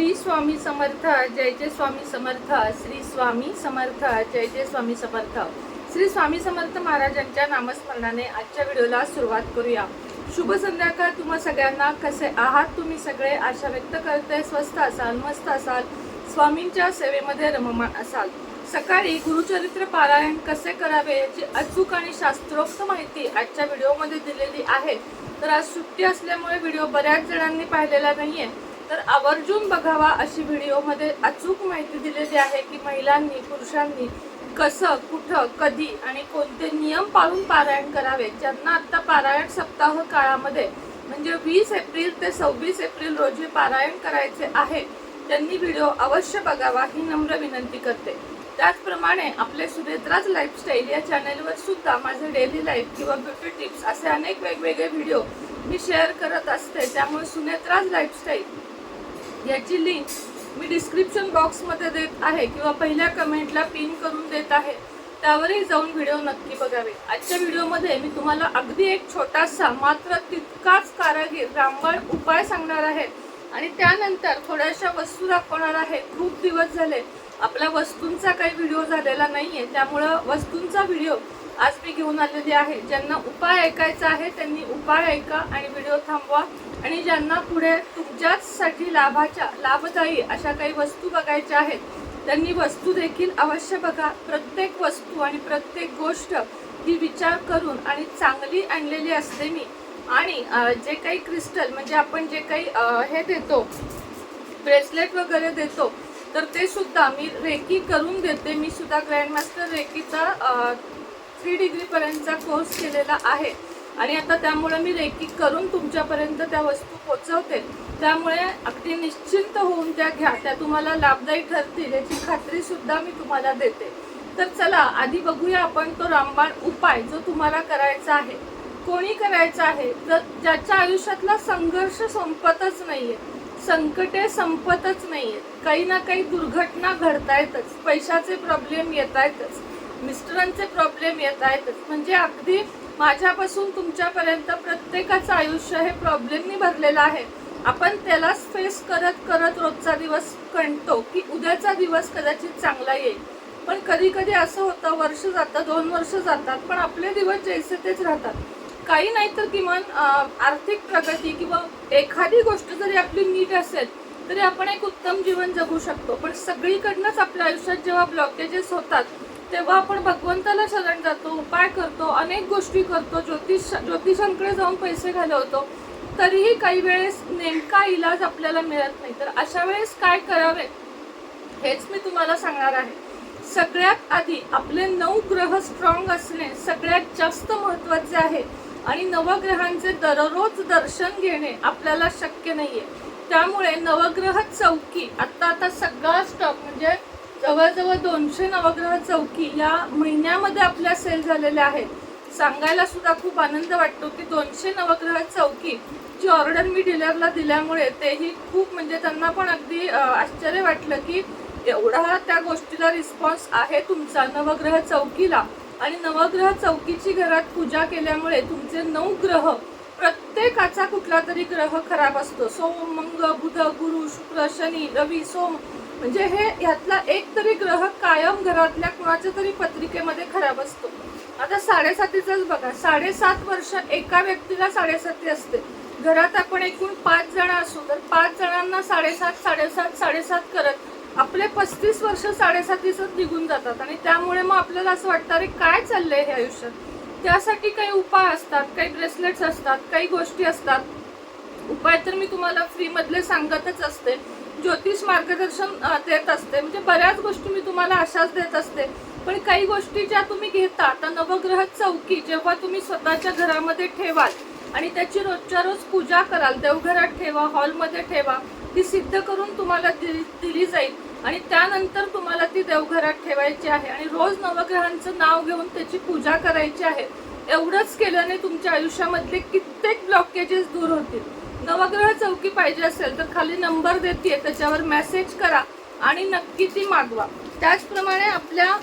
श्री स्वामी समर्थ जय जय स्वामी समर्थ श्री स्वामी समर्थ जय जय स्वामी समर्थ. श्री स्वामी समर्थ महाराजांच्या नामस्मरणाने आजच्या व्हिडिओला सुरुवात करूया. शुभ संध्याकाळ तुम्हा सगळ्यांना. कसे आहात तुम्ही सगळे? आशा व्यक्त करते स्वस्त असाल मस्त असाल. स्वामींच्या सेवेमध्ये रममान असाल. सकाळी गुरुचरित्र पारायण कसे करावे याची अचूक आणि शास्त्रोक्त माहिती आजच्या व्हिडिओमध्ये दिलेली आहे. तर आज सुट्टी असल्यामुळे व्हिडिओ बऱ्याच जणांनी पाहिलेला नाही आहे तर आवर्जून बघावा अशी व्हिडिओमध्ये अचूक माहिती दिलेली आहे की महिलांनी पुरुषांनी कसं कुठं कधी आणि कोणते नियम पाळून पारायण करावे ज्यांना आत्ता पारायण सप्ताह काळामध्ये म्हणजे वीस एप्रिल ते सव्वीस एप्रिल रोजी पारायण करायचे आहे त्यांनी व्हिडिओ अवश्य बघावा ही नम्र विनंती करते. त्याचप्रमाणे आपले सुनेत्राज लाईफस्टाईल या चॅनेलवर सुद्धा माझे डेली लाईफ किंवा ब्युटी टिप्स असे अनेक वेगवेगळे व्हिडिओ मी शेअर करत असते त्यामुळे सुनेत्राज लाईफस्टाईल याची लिंक मी डिस्क्रिप्शन बॉक्समध्ये देत आहे किंवा पहिल्या कमेंटला पिन करून देत आहे. त्यावरही जाऊन व्हिडिओ नक्की बघावे. आजच्या व्हिडिओमध्ये मी तुम्हाला अगदी एक छोटासा मात्र तितकाच कारागीर रामबाण उपाय सांगणार आहे. आणि त्यानंतर थोड्याशा वस्तू दाखवणार आहे. खूप दिवस झाले. आपल्या वस्तूंचा काही व्हिडिओ झालेला नाही आहे त्यामुळं वस्तूंचा व्हिडिओ आज मी घेऊन आलेली आहे. ज्यांना उपाय ऐकायचा आहे त्यांनी उपाय ऐका आणि व्हिडिओ थांबवा. आणि ज्यांना पुढे तुमच्याचसाठी लाभाच्या लाभदायी अशा काही वस्तू बघायच्या आहेत त्यांनी वस्तू देखील अवश्य बघा. प्रत्येक वस्तू आणि प्रत्येक गोष्ट ही विचार करून आणि चांगली आणलेली असते मी. आणि जे काही क्रिस्टल म्हणजे आपण जे काही हे देतो ब्रेसलेट वगैरे देतो तर ते सुद्धा मी रेकी करून देते. मी सुद्धा ग्रँडमास्टर रेकीचा थ्री डिग्रीपर्यंतचा कोर्स केलेला आहे. आणि आता त्यामुळे मी रेकी करून तुमच्यापर्यंत त्या वस्तू पोचवते त्यामुळे अगदी निश्चिंत होऊन त्या घ्या. त्या तुम्हाला लाभदायी ठरतील याची खात्रीसुद्धा मी तुम्हाला देते. तर चला आधी बघूया आपण तो रामबाण उपाय जो तुम्हाला करायचा आहे. कोणी करायचा आहे? तर ज्याच्या आयुष्यातला संघर्ष संपतच नाहीये संकटे संपतच नाहीये काही ना काही दुर्घटना घडतायतच पैशाचे प्रॉब्लेम येत आहेतच मिस्टरांचे प्रॉब्लेम येत आहेतच म्हणजे अगदी माझ्यापासून तुमच्यापर्यंत प्रत्येकाचं आयुष्य हे प्रॉब्लेमनी भरलेलं आहे. आपण त्यालाच फेस करत करत रोजचा दिवस कणतो की उद्याचा दिवस कदाचित चांगला येईल. पण कधी कधी असं होतं वर्ष जातं दोन वर्ष जातात पण आपले दिवस जैसे तेच राहतात. काही नाही तर किमान आर्थिक प्रगती किंवा एखादी गोष्ट जरी आपली नीट असेल तरी आपण एक उत्तम जीवन जगू शकतो. पण सगळीकडनंच आपल्या आयुष्यात जेव्हा ब्लॉकेजेस होतात तेव्हा आपण भगवंताला शरण जातो उपाय करतो अनेक गोष्टी करतो. ज्योतिष ज्योतिषांकडे जाऊन पैसे घालवतो. तरीही काही वेळेस नेमका इलाज आपल्याला मिळत नाही. तर अशा वेळेस काय करावे? हेच मी तुम्हाला सांगणार आहे. सगळ्यात आधी आपले नऊ ग्रह स्ट्रॉंग असणे सगळ्यात जास्त महत्त्वाचे आहे. आणि नवग्रहांचे दररोज दर्शन घेणे आपल्याला शक्य नाहीये. त्यामुळे नवग्रह चौकी आता आता सगळा स्टॉक म्हणजे जवळजवळ दोनशे नवग्रह चौकी या महिन्यामध्ये आपल्या सेल झालेल्या आहेत. सांगायला सुद्धा खूप आनंद वाटतो की दोनशे नवग्रह चौकी जी ऑर्डर मी डीलरला दिल्यामुळे तेही खूप म्हणजे त्यांना पण अगदी आश्चर्य वाटलं की एवढा त्या गोष्टीला रिस्पॉन्स आहे तुमचा नवग्रह चौकीला. आणि नवग्रह चौकीची घरात पूजा केल्यामुळे तुमचे नऊ ग्रह प्रत्येकाचा कुठला तरी ग्रह खराब असतो. सोम मंग बुध गुरु शुक्र शनी रवी सोम म्हणजे हे ह्यातला एक तरी ग्रह कायम घरातल्या कुणाच्या तरी पत्रिकेमध्ये खराब असतो. आता साडेसातीचाच बघा साडेसात वर्ष एका व्यक्तीला साडेसाती असते. घरात आपण एकूण पाच जण असू तर पाच जणांना साडेसात साडेसात साडेसात करत आपले पस्तीस वर्ष साडेसातीचं निघून जातात. आणि त्यामुळे मग आपल्याला असं वाटतं अरे काय चाललंय हे आयुष्यात त्यासाठी काही उपाय असतात काही ब्रेसलेट्स असतात काही गोष्टी असतात. उपाय तर मी तुम्हाला फ्री मधले सांगतच असते. ज्योतिष मार्गदर्शन देत असते. म्हणजे बऱ्याच गोष्टी मी तुम्हाला अशाच देत असते. पण काही गोष्टी ज्या तुम्ही घेता आता नवग्रह चौकी जेव्हा तुम्ही स्वतःच्या घरामध्ये ठेवाल आणि त्याची रोजच्या रोज पूजा कराल देवघरात ठेवा हॉलमध्ये ठेवा ती सिद्ध करून तुम्हाला दिली दिली जाईल आणि त्यानंतर तुम्हाला ती देवघरात ठेवायची आहे आणि रोज नवग्रहांचं नाव घेऊन त्याची पूजा करायची आहे. एवढंच केल्याने तुमच्या आयुष्यामधले कित्येक ब्लॉकेजेस दूर होतील. नवग्रह चौकी पाहिजे असेल तर खाली नंबर देते त्याच्यावर मेसेज करा आणि नक्की ती मागवा. त्याचप्रमाणे आपल्या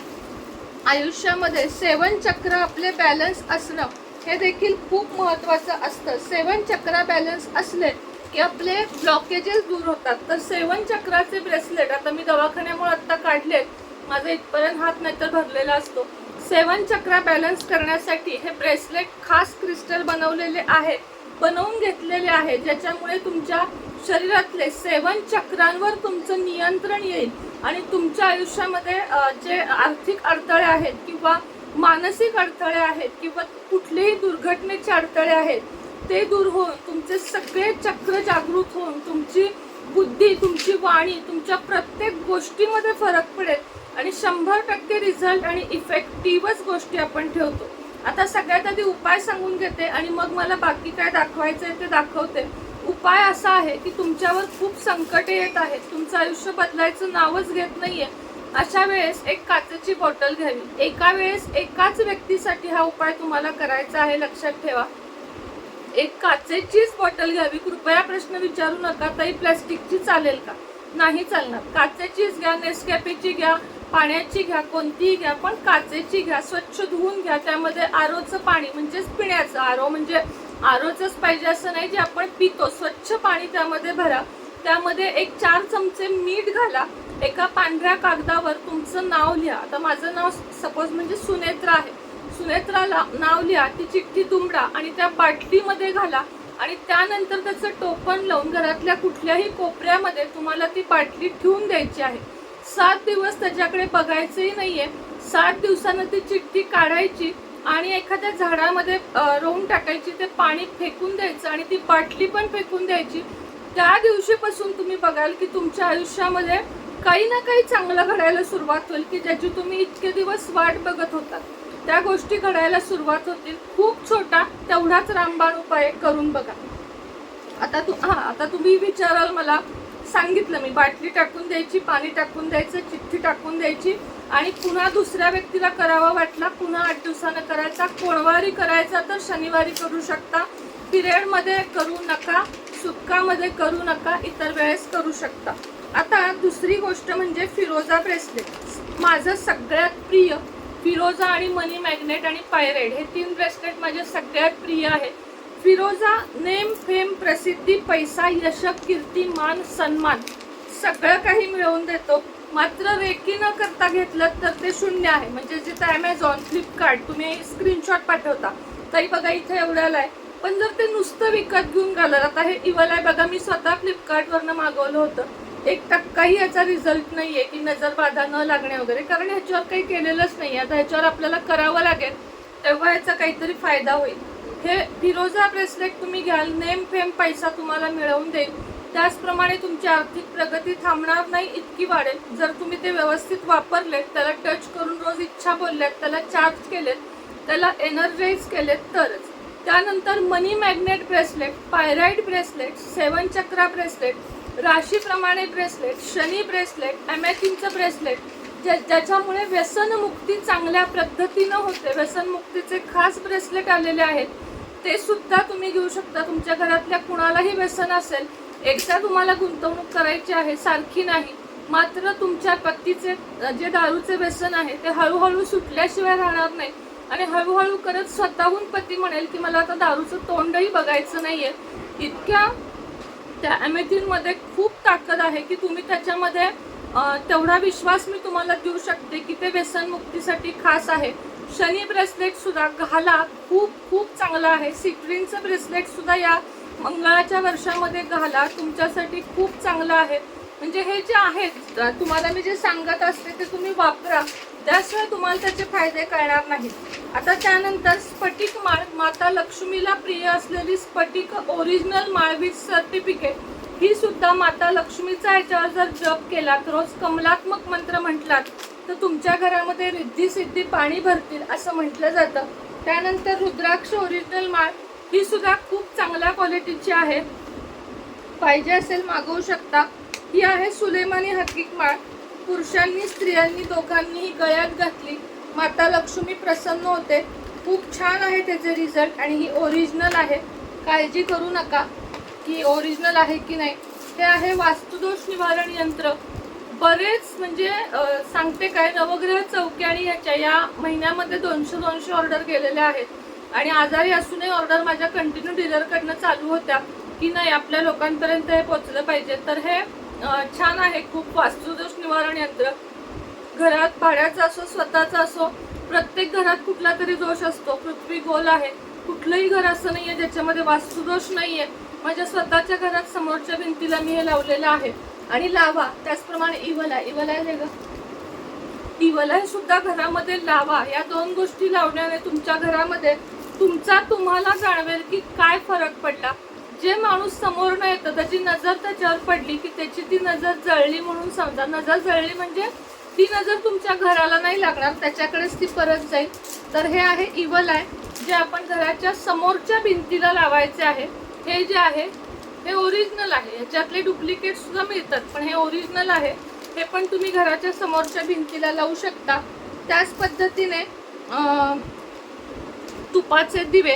आयुष्यामध्ये सेवन चक्र आपले बॅलन्स असणं हे देखील खूप महत्त्वाचं असतं. सेवन चक्र बॅलन्स असले की आपले ब्लॉकेजेस दूर होतात. तर सेवन चक्राचे ब्रेसलेट आता मी दवाखान्यामुळे आत्ता काढले माझा इथपर्यंत हात नाही तर भरलेला असतो. सेवन चक्रा बॅलन्स करण्यासाठी हे ब्रेसलेट खास क्रिस्टल बनवलेले आहे. बनवून घेतलेले आहे ज्याच्यामुळे तुमच्या शरीरातले सेवन चक्रांवर तुमचं नियंत्रण येईल आणि तुमच्या आयुष्यामध्ये जे आर्थिक अडथळे आहेत किंवा मानसिक अडथळे आहेत किंवा कुठलेही दुर्घटनेचे अडथळे आहेत ते दूर होऊन तुमचे सगळे चक्र जागृत होऊन तुमची बुद्धी तुमची वाणी तुमच्या प्रत्येक गोष्टीमध्ये फरक पडेल आणि शंभर टक्के रिझल्ट आणि इफेक्टिव्हच गोष्टी आपण ठेवतो. आता सगळ्यात आधी उपाय सांगून घेते आणि मग मला बाकी काय दाखवायचं आहे ते दाखवते. उपाय असा आहे की तुमच्यावर खूप संकटे येत आहेत तुमचं आयुष्य बदलायचं नावच घेत नाहीये. अशा वेळेस एक काचेची बॉटल घ्यावी. एका वेळेस एकाच व्यक्तीसाठी हा उपाय तुम्हाला करायचा आहे लक्षात ठेवा. एक काचेचीच बॉटल घ्यावी. कृपया प्रश्न विचारू नका. ताई प्लॅस्टिकची चालेल का? नाही चालणार. काचेचीच घ्या नेसकॅफेची घ्या पाण्याची घ्या कोणतीही घ्या पण काचेची घ्या स्वच्छ धुवून घ्या. त्यामध्ये आरोचं पाणी म्हणजेच पिण्याचं. आरो म्हणजे आरोचंच पाहिजे असं नाही जे आपण पितो. स्वच्छ पाणी त्यामध्ये भरा. त्यामध्ये एक चार चमचे मीठ घाला. एका पांढऱ्या कागदावर तुमचं नाव लिहा. आता माझं नाव सपोज म्हणजे सुनेत्रा आहे. सुनेत्राला नाव लिहा. ती चिठ्ठी दुमडा आणि त्या बाटलीमध्ये घाला. आणि त्यानंतर त्याचं टोपण लावून घरातल्या कुठल्याही कोपऱ्यामध्ये तुम्हाला ती बाटली ठेवून द्यायची आहे. सात दिवस त्याच्याकडे बघायचंही नाहीये. सात दिवसानं ती चिठ्ठी काढायची आणि एखाद्या झाडामध्ये रोवून टाकायची ते पाणी फेकून द्यायचं आणि ती बाटली पण फेकून द्यायची. त्या दिवशीपासून तुम्ही बघाल की तुमच्या आयुष्यामध्ये काही ना काही चांगलं घडायला सुरुवात होईल की ज्याची तुम्ही इतके दिवस वाट बघत होता त्या गोष्टी घडायला सुरुवात होतील. खूप छोटा तेवढाच रामबाण उपाय करून बघा. आता तू हा आता तुम्ही विचाराल मला सांगितलं मी बाटली टाकून द्यायची पाणी टाकून द्यायचं चिठ्ठी टाकून द्यायची आणि पुन्हा दुसऱ्या व्यक्तीला करावा वाटला पुन्हा आठ दिवसानं करायचा. कोणवारी करायचा तर शनिवारी करू शकता. पिरियडमध्ये करू नका सुक्कामध्ये करू नका इतर वेळेस करू शकता. आता दुसरी गोष्ट म्हणजे फिरोजा ब्रेसलेट. माझं सगळ्यात प्रिय फिरोजा आणि मनी मॅग्नेट आणि पायरेड हे तीन ब्रेसलेट माझे सगळ्यात प्रिय आहेत. फिरोजा नेम फेम प्रसिद्धी पैसा यश कीर्ती मान सन्मान. सगळं काही मिळवून देतो. मात्र रेकी न करता घेतलं तर ते शून्य आहे. म्हणजे जिथं ॲमेझॉन फ्लिपकार्ट तुम्ही स्क्रीनशॉट पाठवता तरी बघा इथे एवढ्याला आहे पण जर ते नुसतं विकत घेऊन घालत आता हे इवल आहे. बघा मी स्वतः फ्लिपकार्टवरनं मागवलं होतं. एक टक्काही याचा रिझल्ट नाही आहे की नजरबाधा न लागणे वगैरे. कारण ह्याच्यावर काही केलेलंच नाही आता ह्याच्यावर आपल्याला करावं लागेल तेव्हा याचा काहीतरी फायदा होईल. हे फिरोजा ब्रेसलेट तुम्ही घ्याल नेम फेम पैसा तुम्हाला मिळवून देईल. त्याचप्रमाणे तुमची आर्थिक प्रगती थांबणार नाही इतकी वाढेल. जर तुम्ही ते व्यवस्थित वापरलेत त्याला टच करून रोज इच्छा बोलल्यात त्याला चार्ज केलेत त्याला एनर्जाईज केलेत तरच. त्यानंतर money magnet bracelet pyrite bracelet seven chakra bracelet राशीप्रमाणे bracelet Shani bracelet ॲमॅथिनचं ब्रेसलेट ज्या ज्याच्यामुळे व्यसनमुक्ती चांगल्या पद्धतीनं होते. व्यसनमुक्तीचे खास ब्रेसलेट आलेले आहेत. ते सुद्धा तुम्ही घेऊ शकता. तुमच्या घरातल्या कुणालाही व्यसन असेल एकदा तुम्हाला गुंतवणूक करायची आहे सारखी नाही. मात्र तुमच्या पत्तीचे जे दारूचे व्यसन आहे ते हळूहळू सुटल्याशिवाय राहणार नाही. आणि हळूहळू करत स्वतःहून पती म्हणेल की मला आता दारूचं तोंडही बघायचं नाही आहे इतक्या त्या ॲमेथिनमध्ये खूप ताकद आहे की तुम्ही त्याच्यामध्ये तेवढा विश्वास मी तुम्हाला देऊ शकते की ते व्यसनमुक्तीसाठी खास आहे. शनी ब्रेसलेटसुद्धा घाला. खूप खूप चांगला आहे. सिट्रीनचं ब्रेसलेटसुद्धा या मंगळाच्या वर्षामध्ये घाला. तुमच्यासाठी खूप चांगलं आहे. म्हणजे हे जे आहेत तुम्हाला मी जे सांगत असते ते तुम्ही वापरा. त्याशिवाय तुम्हाला त्याचे फायदे कळणार नाहीत. आता त्यानंतर स्फटिक माळ. माता लक्ष्मीला प्रिय असलेली स्फटिक ओरिजिनल माळवी सर्टिफिकेट ही सुद्धा माता लक्ष्मीचा याच्यावर जर जप केलात रोज कमलात्मक मंत्र म्हटलात तर तुमच्या घरामध्ये रिद्धी सिद्धी पाणी भरतील असं म्हटलं जातं. त्यानंतर रुद्राक्ष ओरिजिनल माळ ही सुद्धा खूप चांगल्या क्वालिटीची आहे. पाहिजे असेल मागवू शकता. ही आहे सुलेमानी हकीक माळ. पुरुषांनी स्त्रियांनी दोघांनीही गळ्यात घातली. माता लक्ष्मी प्रसन्न होते. खूप छान आहे त्याचे रिझल्ट आणि ही ओरिजिनल आहे. काळजी करू नका. की ओरिजिनल आहे की नाही हे आहे वास्तुदोष निवारण यंत्र. बरेच म्हणजे सांगते काय नवग्रह चौकी आणि याच्या या महिन्यामध्ये दोनशे दोनशे ऑर्डर गेलेल्या आहेत. आणि आजारी असूनही ऑर्डर माझ्या कंटिन्यू डीलरकडनं चालू होत्या की नाही आपल्या लोकांपर्यंत हे पोचलं पाहिजे. तर हे छान आहे खूप वास्तुदोष निवारण यंत्र. घरात भाड्याचा असो स्वतःचा असो प्रत्येक घरात कुठला तरी दोष असतो. पृथ्वी गोल आहे. कुठलंही घर असं नाही आहे ज्याच्यामध्ये वास्तुदोष नाही आहे माझ्या स्वतःच्या घरात समोरच्या भिंतीला मी हे लावलेलं आहे. आणि लावा त्याचप्रमाणे इवला इवला आहे ग. इवला सुद्धा घरामध्ये लावा. या दोन गोष्टी लावण्याने तुमच्या घरामध्ये तुमचा तुम्हाला जाणवेल की काय फरक पडला. जे माणूस समोर न येतं त्याची नजर त्याच्यावर पडली की त्याची ती नजर जळली म्हणून समजा. नजर जळली म्हणजे ती नजर तुमच्या घराला नाही लागणार त्याच्याकडेच ती परत जाईल. तर हे आहे इवल आहे जे आपण घराच्या समोरच्या भिंतीला लावायचे आहे. हे जे आहे हे ओरिजिनल आहे. याच्यातले डुप्लिकेट सुद्धा मिळतात पण हे ओरिजिनल आहे. हे पण तुम्ही घराच्या समोरच्या भिंतीला लावू शकता. त्याच पद्धतीने तुपाचे दिवे.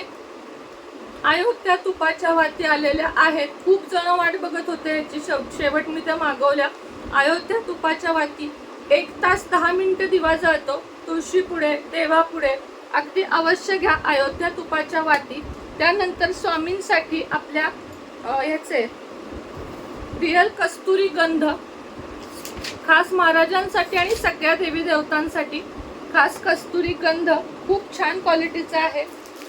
अयोध्या तुपाच्या वाती आलेल्या आहेत. खूप जण वाट बघत होते याची. शेव- शेवट मी त्या मागवल्या. अयोध्या तुपाच्या वाती एक तास दहा मिनटं दिवा जळतो तुळशी पुढे देवा पुढे अगदी अवश्य घ्या. अयोध्या तुपाच्या वाती त्यानंतर स्वामींसाठी आपल्या ह्याचे रिअल कस्तुरी गंध खास महाराजांसाठी आणि सगळ्या देवी देवतांसाठी खास कस्तुरी गंध खूप छान क्वालिटीचा आहे.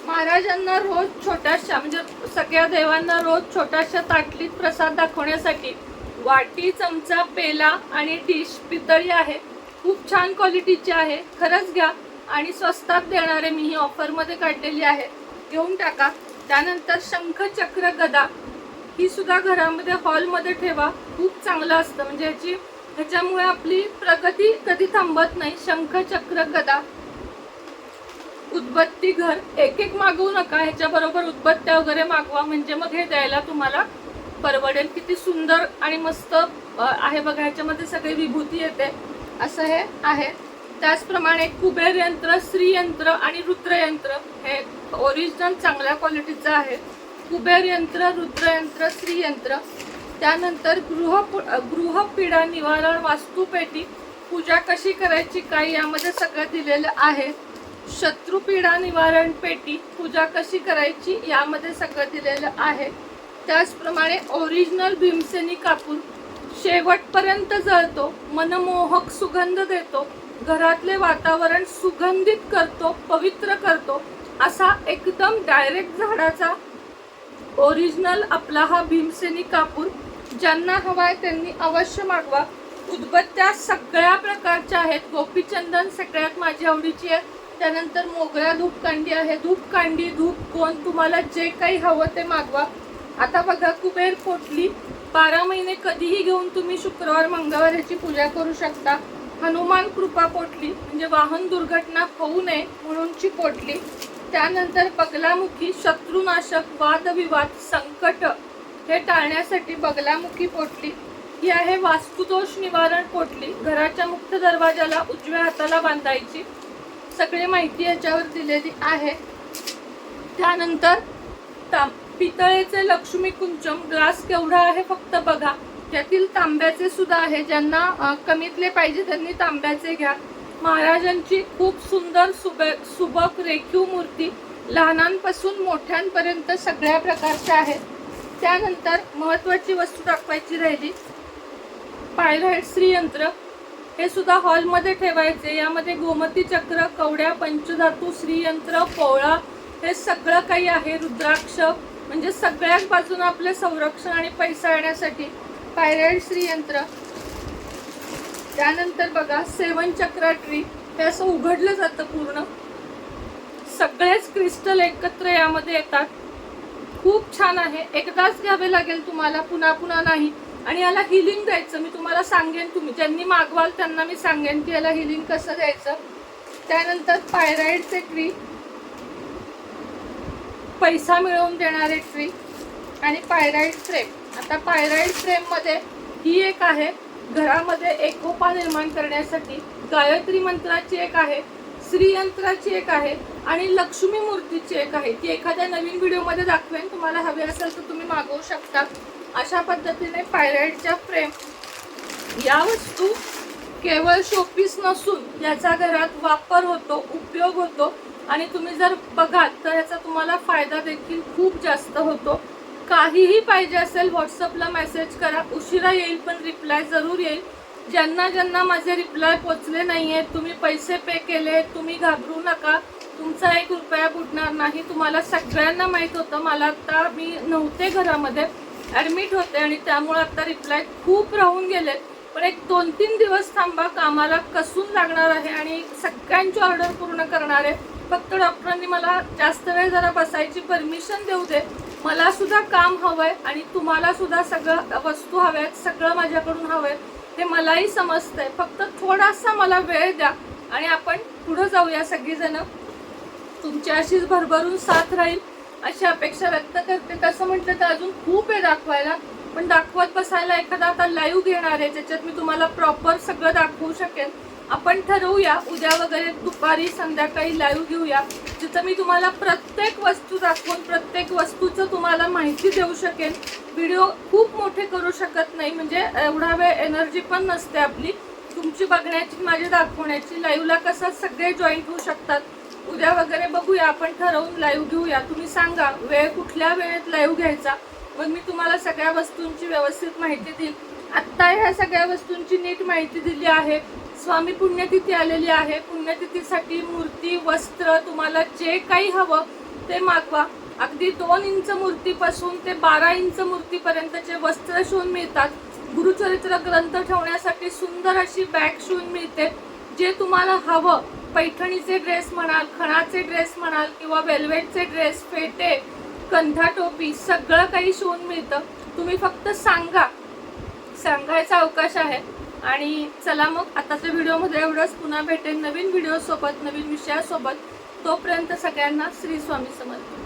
महाराजांना रोज छोट्याशा म्हणजे सगळ्या देवांना रोज छोट्याशा ताटलीत प्रसाद दाखवण्यासाठी वाटी चमचा पेला आणि डिश पितळी आहे. खूप छान क्वालिटीची आहे. खरंच घ्या आणि स्वस्तात देणारे मी ही ऑफरमध्ये काढलेली आहे. घेऊन टाका. त्यानंतर शंख चक्र गदा ही सुद्धा घरामध्ये हॉलमध्ये ठेवा. खूप चांगलं असतं. म्हणजे ह्याची ह्याच्यामुळे आपली प्रगती कधी थांबत नाही. शंख चक्र गदा. उदबत्ती घर. एक एक मागवू नका. ह्याच्या बरोबर उदबत्त्या वगैरे मागवा. म्हणजे मग हे द्यायला तुम्हाला परवडेल. किती सुंदर आणि मस्त आहे बघा. ह्याच्यामध्ये सगळी विभूती येते. असं हे आहे. त्याचप्रमाणे कुबेर यंत्र श्रीयंत्र आणि रुद्रयंत्र हे ओरिजिनल चांगल्या क्वालिटीचं आहे. कुबेर यंत्र रुद्रयंत्र श्रीयंत्र त्यानंतर गृह गृहपीडा निवारण वास्तुपेटी पूजा कशी करायची काय यामध्ये सगळं दिलेलं आहे. शत्रुपीडा निवारण पेटी पूजा कशी करायची यामध्ये सगळं दिलेलं आहे. त्याचप्रमाणे ओरिजिनल भीमसेनी कापूर शेवटपर्यंत जळतो मनमोहक सुगंध देतो घरातले वातावरण सुगंधित करतो पवित्र करतो असा एकदम डायरेक्ट झाडाचा ओरिजिनल आपला हा भीमसेनी कापूर ज्यांना हवाय त्यांनी अवश्य मागवा. उदबत्त्या सगळ्या प्रकारच्या आहेत. गोपीचंदन सगळ्यात माझी आवडीची आहे त्यानंतर मोगरा धूपकांडी आहे. धूपकांडी धूप कोण तुम्हाला जे काही हवं ते मागवा. आता बघा कुबेर पोटली बारा महिने कधीही घेऊन तुम्ही शुक्रवार मंगळवार याची पूजा करू शकता. हनुमान कृपा पोटली म्हणजे वाहन दुर्घटना होऊ नये म्हणूनची पोटली. त्यानंतर बगलामुखी शत्रुनाशक वादविवाद संकट हे टाळण्यासाठी बगलामुखी पोटली. ही आहे वास्तुदोष निवारण पोटली. घराच्या मुख्य दरवाजाला उजव्या हाताला बांधायची. सगळी माहिती याच्यावर दिलेली आहे. त्यानंतर ता पितळेचे लक्ष्मी कुंचम ग्लास केवढा आहे फक्त बघा. त्यातील तांब्याचे सुद्धा आहे ज्यांना कमीतले पाहिजे त्यांनी तांब्याचे घ्या. महाराजांची खूप सुंदर सुबे सुबक रेखीव मूर्ती लहानांपासून मोठ्यांपर्यंत सगळ्या प्रकारच्या आहेत. त्यानंतर महत्वाची वस्तू दाखवायची राहिली. पायराईट श्रीयंत्र. हे सुद्धा हॉलमध्ये ठेवायचे. यामध्ये गोमती चक्र कवड्या पंचधातू श्रीयंत्र पोळा हे सगळं काही आहे. रुद्राक्ष म्हणजे सगळ्याच बाजूनं आपले संरक्षण आणि पैसा येण्यासाठी. पायराईट श्रीयंत्र. त्यानंतर बघा सेवन चक्रा ट्री. हे असं उघडलं जातं पूर्ण. सगळेच क्रिस्टल एकत्र यामध्ये येतात. खूप छान आहे. एकदाच घ्यावे लागेल तुम्हाला पुन्हा पुन्हा नाही. आणि याला हिलिंग द्यायचं. मी तुम्हाला सांगेन तुम्ही. ज्यांनी मागवाल त्यांना मी सांगेन की याला हिलिंग कसं द्यायचं. त्यानंतर पायराईडचे ट्री पैसा मिळवून देणारे ट्री आणि पायराईड फ्रेम आता पायराईड फ्रेममध्ये ही एक आहे. घरामध्ये एकोपा निर्माण करण्यासाठी गायत्री मंत्राची एक आहे श्रीयंत्राची एक आहे आणि लक्ष्मी मूर्तीची एक आहे. ती एखाद्या नवीन व्हिडिओमध्ये दाखवेन. तुम्हाला हवी असेल तर तुम्ही मागवू शकता. अशा पद्धतीने पायराईडच्या फ्रेम या वस्तू केवळ शोपीस नसून याचा घरात वापर होतो उपयोग होतो. आणि तुम्ही जर बघाल तर याचा तुम्हाला फायदा देखील खूप जास्त होतो. काहीही पाहिजे असेल व्हॉट्सअपला मेसेज करा. उशिरा येईल पण रिप्लाय जरूर येईल. ज्यांना ज्यांना माझे रिप्लाय पोचले नाही आहेत तुम्ही पैसे पे केले तुम्ही घाबरू नका. तुमचा एक रुपया बुडणार नाही. तुम्हाला सगळ्यांना माहीत होतं मला आत्ता मी नव्हते घरामध्ये ॲडमिट होते आणि त्यामुळे आत्ता रिप्लाय खूप राहून गेले पण एक दोन तीन दिवस थांबा कामाला कसून लागणार आहे आणि सगळ्यांची ऑर्डर पूर्ण करणार आहे. फक्त डॉक्टरांनी मला जास्त वेळ जरा बसायची परमिशन देऊ दे. मला सुद्धा काम हवंय आणि तुम्हाला सुद्धा सगळं वस्तू हव्यात सगळं माझ्याकडून हवंय ते मलाही समजतंय. फक्त थोडासा मला वेळ द्या आणि आपण पुढं जाऊया सगळीजण. तुमच्या अशीच भरभरून साथ राहील अशी अपेक्षा व्यक्त करते. तसं म्हटलं तर अजून खूप आहे दाखवायला पण दाखवत बसायला एखादा आता लाईव्ह घेणार आहे ज्याच्यात मी तुम्हाला प्रॉपर सगळं दाखवू शकेन. आपण ठरवूया उद्या वगैरे दुपारी संध्याकाळी लाईव्ह घेऊया. जिथं मी तुम्हाला प्रत्येक वस्तू दाखवून प्रत्येक वस्तूचं तुम्हाला माहिती देऊ शकेन. व्हिडिओ खूप मोठे करू शकत नाही म्हणजे एवढा वेळ एनर्जी पण नसते आपली. तुमची बघण्याची माझी दाखवण्याची लाईव्हला कसं सगळे जॉईंट होऊ शकतात. उद्या वगैरे बघूया आपण ठरवून लाईव्ह घेऊया. तुम्ही सांगा वेळ कुठल्या वेळेत लाईव्ह घ्यायचा? मग मी तुम्हाला सगळ्या वस्तूंची व्यवस्थित माहिती देईल. आत्ता ह्या सगळ्या वस्तूंची नीट माहिती दिली आहे. स्वामी पुण्यतिथी आलेली आहे. पुण्यतिथीसाठी मूर्ती वस्त्र तुम्हाला जे काही हवं ते मागवा. अगदी दोन इंच मूर्तीपासून ते बारा इंच मूर्तीपर्यंतचे वस्त्र शिवून मिळतात. गुरुचरित्र ग्रंथ ठेवण्यासाठी सुंदर अशी बॅग शिवून मिळते जे तुम्हाला हवं. पैठणीचे ड्रेस म्हणाल खणाचे ड्रेस म्हणाल किंवा वेल्वेटचे ड्रेस फेटे कंधा टोपी सगळं काही शिवून मिळतं. तुम्ही फक्त सांगा. सांगायचा अवकाश आहे. आणि चला मग आताच्या व्हिडिओमध्ये एवढंच. पुन्हा भेटेन नवीन व्हिडिओसोबत नवीन विषयासोबत. तोपर्यंत सगळ्यांना श्री स्वामी समर्थ.